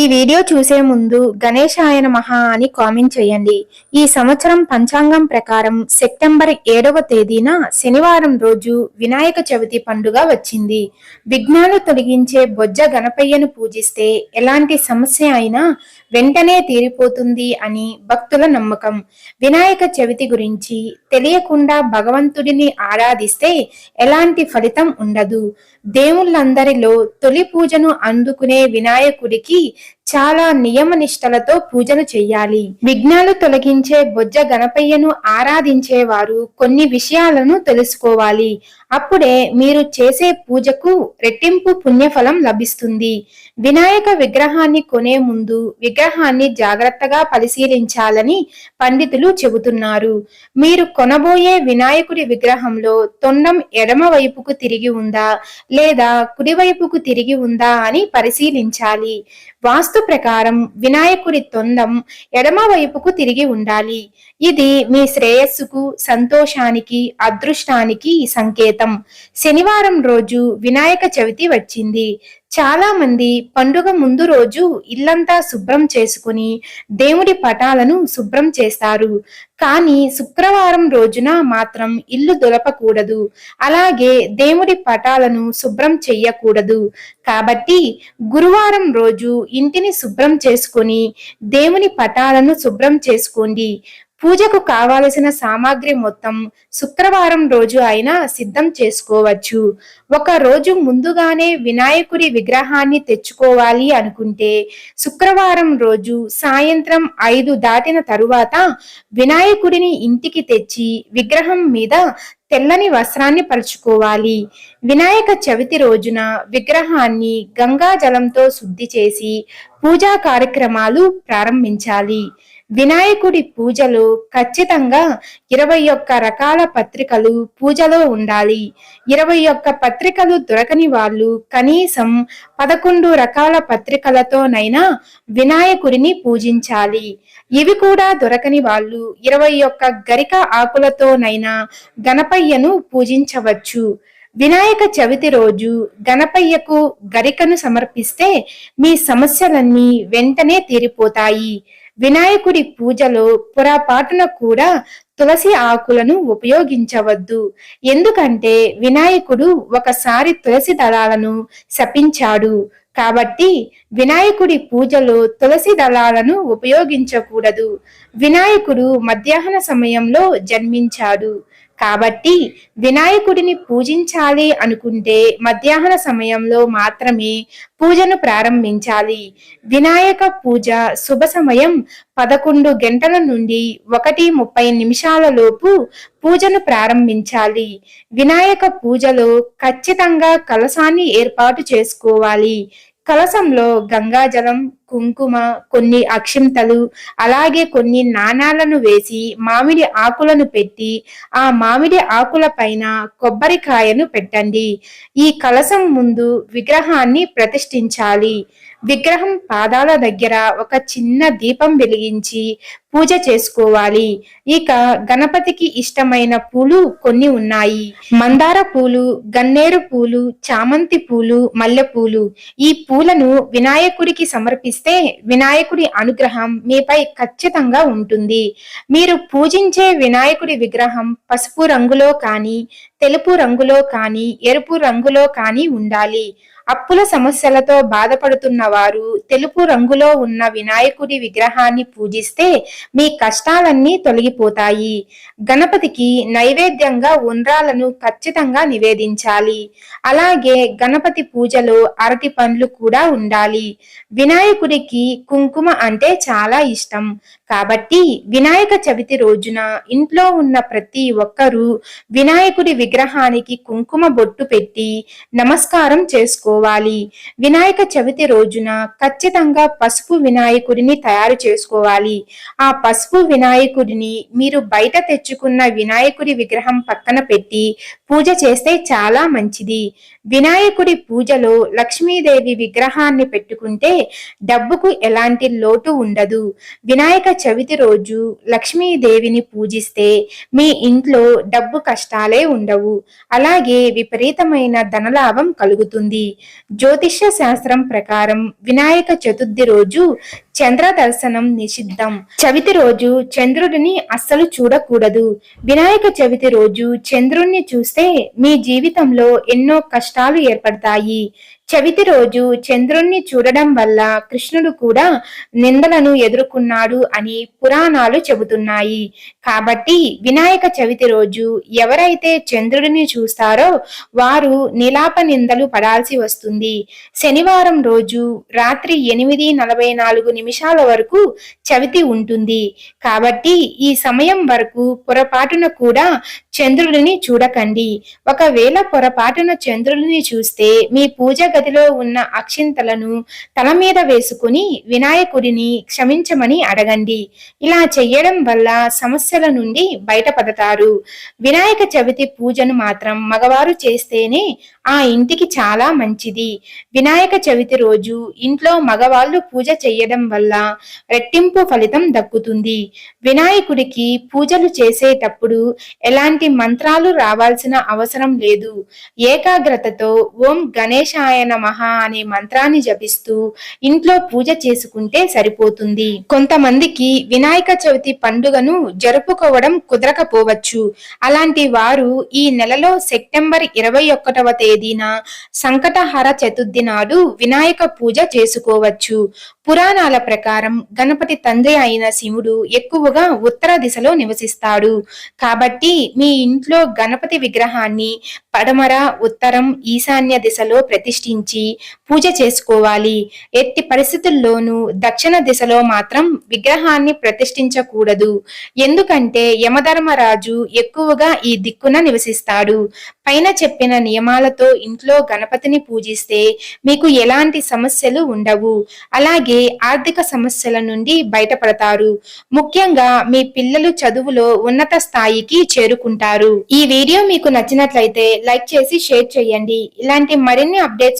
ఈ వీడియో చూసే ముందు గణేశాయన మహా అని కామెంట్ చేయండి. ఈ సంవత్సరం పంచాంగం ప్రకారం సెప్టెంబర్ ఏడవ తేదీన శనివారం రోజు వినాయక చవితి పండుగ వచ్చింది. విఘ్నాలు తొలగించే బొజ్జ గణపయ్యను పూజిస్తే ఎలాంటి సమస్య అయినా వెంటనే తీరిపోతుంది అని భక్తుల నమ్మకం. వినాయక చవితి గురించి తెలియకుండా భగవంతుడిని ఆరాధిస్తే ఎలాంటి ఫలితం ఉండదు. దేవుళ్ళందరిలో తొలి పూజను అందుకునే వినాయకుడికి చాలా నియమ నిష్టలతో పూజలు చేయాలి. విఘ్నాలు తొలగించే బొజ్జ గణపయ్యను ఆరాధించేవారు కొన్ని విషయాలను తెలుసుకోవాలి. అప్పుడే మీరు చేసే పూజకు రెట్టింపు పుణ్యఫలం లభిస్తుంది. వినాయక విగ్రహాన్ని కొనే ముందు విగ్రహాన్ని జాగ్రత్తగా పరిశీలించాలని పండితులు చెబుతున్నారు. మీరు కొనబోయే వినాయకుడి విగ్రహంలో తొండం ఎడమ వైపుకు తిరిగి ఉందా? లేదా కుడివైపుకు తిరిగి ఉందా అని పరిశీలించాలి. వాస్తు ప్రకారం వినాయకుడి తొండం ఎడమ వైపుకు తిరిగి ఉండాలి. ఇది మీ శ్రేయస్సుకు సంతోషానికి అదృష్టానికి సంకేతం. శనివారం రోజు వినాయక చవితి వచ్చింది. చాలా మంది పండుగ ముందు రోజు ఇల్లంతా శుభ్రం చేసుకుని దేవుడి పటాలను శుభ్రం చేస్తారు. కానీ శుక్రవారం రోజున మాత్రం ఇల్లు దొలపకూడదు. అలాగే దేవుడి పటాలను శుభ్రం చెయ్యకూడదు. కాబట్టి గురువారం రోజు ఇంటిని శుభ్రం చేసుకొని దేవుని పటాలను శుభ్రం చేసుకోండి. పూజకు కావలసిన సామాగ్రి మొత్తం శుక్రవారం రోజు అయినా సిద్ధం చేసుకోవచ్చు. ఒక రోజు ముందుగానే వినాయకుడి విగ్రహాన్ని తెచ్చుకోవాలి అనుకుంటే శుక్రవారం రోజు సాయంత్రం ఐదు దాటిన తరువాత వినాయకుడిని ఇంటికి తెచ్చి విగ్రహం మీద తెల్లని వస్త్రాన్ని పరుచుకోవాలి. వినాయక చవితి రోజున విగ్రహాన్ని గంగా జలంతో శుద్ధి చేసి పూజా కార్యక్రమాలు ప్రారంభించాలి. వినాయకుడి పూజలో ఖచ్చితంగా ఇరవై ఒక్క రకాల పత్రికలు పూజలో ఉండాలి. ఇరవై ఒక్క పత్రికలు దొరకని వాళ్ళు కనీసం పదకొండు రకాల పత్రికలతోనైనా వినాయకుడిని పూజించాలి. ఇవి కూడా దొరకని వాళ్ళు ఇరవై ఒక్క గరిక ఆకులతోనైనా గణపయ్యను పూజించవచ్చు. వినాయక చవితి రోజు గణపయ్యకు గరికను సమర్పిస్తే మీ సమస్యలన్నీ వెంటనే తీరిపోతాయి. వినాయకుడి పూజలో పొరపాటున కూడా తులసి ఆకులను ఉపయోగించవద్దు. ఎందుకంటే వినాయకుడు ఒకసారి తులసి దళాలను శపించాడు. కాబట్టి వినాయకుడి పూజలో తులసి దళాలను ఉపయోగించకూడదు. వినాయకుడు మధ్యాహ్న సమయంలో జన్మించాడు. కాబట్టి వినాయకుడిని పూజించాలి అనుకుంటే మధ్యాహ్న సమయంలో మాత్రమే పూజను ప్రారంభించాలి. వినాయక పూజ శుభ సమయం పదకొండు గంటల నుండి ఒకటి ముప్పై నిమిషాల లోపు పూజను ప్రారంభించాలి. వినాయక పూజలో ఖచ్చితంగా కలసాన్ని ఏర్పాటు చేసుకోవాలి. కలసంలో గంగాజలం కుంకుమ కొన్ని అక్షింతలు అలాగే కొన్ని నాణాలను వేసి మామిడి ఆకులను పెట్టి ఆ మామిడి ఆకుల పైన కొబ్బరికాయను పెట్టండి. ఈ కలసం ముందు విగ్రహాన్ని ప్రతిష్ఠించాలి. విగ్రహం పాదాల దగ్గర ఒక చిన్న దీపం వెలిగించి పూజ చేసుకోవాలి. ఇక గణపతికి ఇష్టమైన పూలు కొన్ని ఉన్నాయి. మందార పూలు గన్నేరు పూలు చామంతి పూలు మల్లె పూలు. ఈ పూలను వినాయకుడికి సమర్పిస్తే వినాయకుడి అనుగ్రహం మీపై ఖచ్చితంగా ఉంటుంది. మీరు పూజించే వినాయకుడి విగ్రహం పసుపు రంగులో కానీ తెలుపు రంగులో కానీ ఎరుపు రంగులో కానీ ఉండాలి. అప్పుల సమస్యలతో బాధపడుతున్న వారు తెలుపు రంగులో ఉన్న వినాయకుడి విగ్రహాన్ని పూజిస్తే మీ కష్టాలన్నీ తొలగిపోతాయి. గణపతికి నైవేద్యంగా ఉండ్రాలను ఖచ్చితంగా నివేదించాలి. అలాగే గణపతి పూజలో అరటి పండ్లు కూడా ఉండాలి. వినాయకుడికి కుంకుమ అంటే చాలా ఇష్టం. కాబట్టి వినాయక చవితి రోజున ఇంట్లో ఉన్న ప్రతి ఒక్కరూ వినాయకుడి విగ్రహానికి కుంకుమ బొట్టు పెట్టి నమస్కారం చేసుకోవాలి. వినాయక చవితి రోజున ఖచ్చితంగా పసుపు వినాయకుడిని తయారు చేసుకోవాలి. ఆ పసుపు వినాయకుడిని మీరు బయట తెచ్చుకున్న వినాయకుడి విగ్రహం పక్కన పెట్టి పూజ చేస్తే చాలా మంచిది. వినాయకుడి పూజలో లక్ష్మీదేవి విగ్రహాన్ని పెట్టుకుంటే డబ్బుకు ఎలాంటి లోటు ఉండదు. వినాయక చవితి రోజు లక్ష్మీదేవిని పూజిస్తే మీ ఇంట్లో డబ్బు కష్టాలే ఉండవు. అలాగే విపరీతమైన ధనలాభం కలుగుతుంది. జ్యోతిష్య శాస్త్రం ప్రకారం వినాయక చతుర్థి రోజు చంద్ర దర్శనం నిషిద్ధం. చవితి రోజు చంద్రుడిని అస్సలు చూడకూడదు. వినాయక చవితి రోజు చంద్రుణ్ణి చూస్తే మీ జీవితంలో ఎన్నో కష్టాలు ఏర్పడతాయి. చవితి రోజు చంద్రుణ్ణి చూడడం వల్ల కృష్ణుడు కూడా నిందలను ఎదుర్కొన్నాడు అని పురాణాలు చెబుతున్నాయి. కాబట్టి వినాయక చవితి రోజు ఎవరైతే చంద్రుడిని చూస్తారో వారు నిలాప నిందలు పడాల్సి వస్తుంది. శనివారం రోజు రాత్రి ఎనిమిది నలభై నాలుగు నిమిషాల వరకు చవితి ఉంటుంది. కాబట్టి ఈ సమయం వరకు పొరపాటున కూడా చంద్రుడిని చూడకండి. ఒకవేళ పొరపాటున చంద్రుడిని చూస్తే మీ పూజ గదిలో ఉన్న అక్షింతలను తల మీద వేసుకుని వినాయకుడిని క్షమించమని అడగండి. ఇలా చెయ్యడం వల్ల సమస్యల నుండి బయటపడతారు. వినాయక చవితి పూజను మాత్రం మగవారు చేస్తేనే ఆ ఇంటికి చాలా మంచిది. వినాయక చవితి రోజు ఇంట్లో మగవాళ్ళు పూజ చేయడం వల్ల రెట్టింపు ఫలితం దక్కుతుంది. వినాయకుడికి పూజలు చేసేటప్పుడు ఎలాంటి మంత్రాలు రావాల్సిన అవసరం లేదు. ఏకాగ్రతతో ఓం గణేశాయన నమః అనే మంత్రాన్ని జపిస్తూ ఇంట్లో పూజ చేసుకుంటే సరిపోతుంది. కొంతమందికి వినాయక చవితి పండుగను జరుపుకోవడం కుదరకపోవచ్చు. అలాంటి వారు ఈ నెలలో సెప్టెంబర్ ఇరవై ఒకటవ తేదీన సంకటహర చతుర్థి నాడు వినాయక పూజ చేసుకోవచ్చు. పురాణాల ప్రకారం గణపతి తండ్రి అయిన శివుడు ఎక్కువగా ఉత్తర దిశలో నివసిస్తాడు. కాబట్టి మీ ఇంట్లో గణపతి విగ్రహాన్ని పడమర ఉత్తరం ఈశాన్య దిశలో ప్రతిష్ఠించి పూజ చేసుకోవాలి. ఎట్టి పరిస్థితుల్లోనూ దక్షిణ దిశలో మాత్రం విగ్రహాన్ని ప్రతిష్ఠించకూడదు. ఎందుకంటే యమధర్మరాజు ఎక్కువగా ఈ దిక్కున నివసిస్తాడు. పైన చెప్పిన నియమాలతో ఇంట్లో గణపతిని పూజిస్తే మీకు ఎలాంటి సమస్యలు ఉండవు. అలాగే ఆర్థిక సమస్యల నుండి బయటపడతారు. ముఖ్యంగా మీ పిల్లలు చదువులో ఉన్నత స్థాయికి చేరుకుంటారు. ఈ వీడియో మీకు నచ్చినట్లయితే లైక్ చేసి షేర్ చేయండి. ఇలాంటి మరిన్ని అప్డేట్స్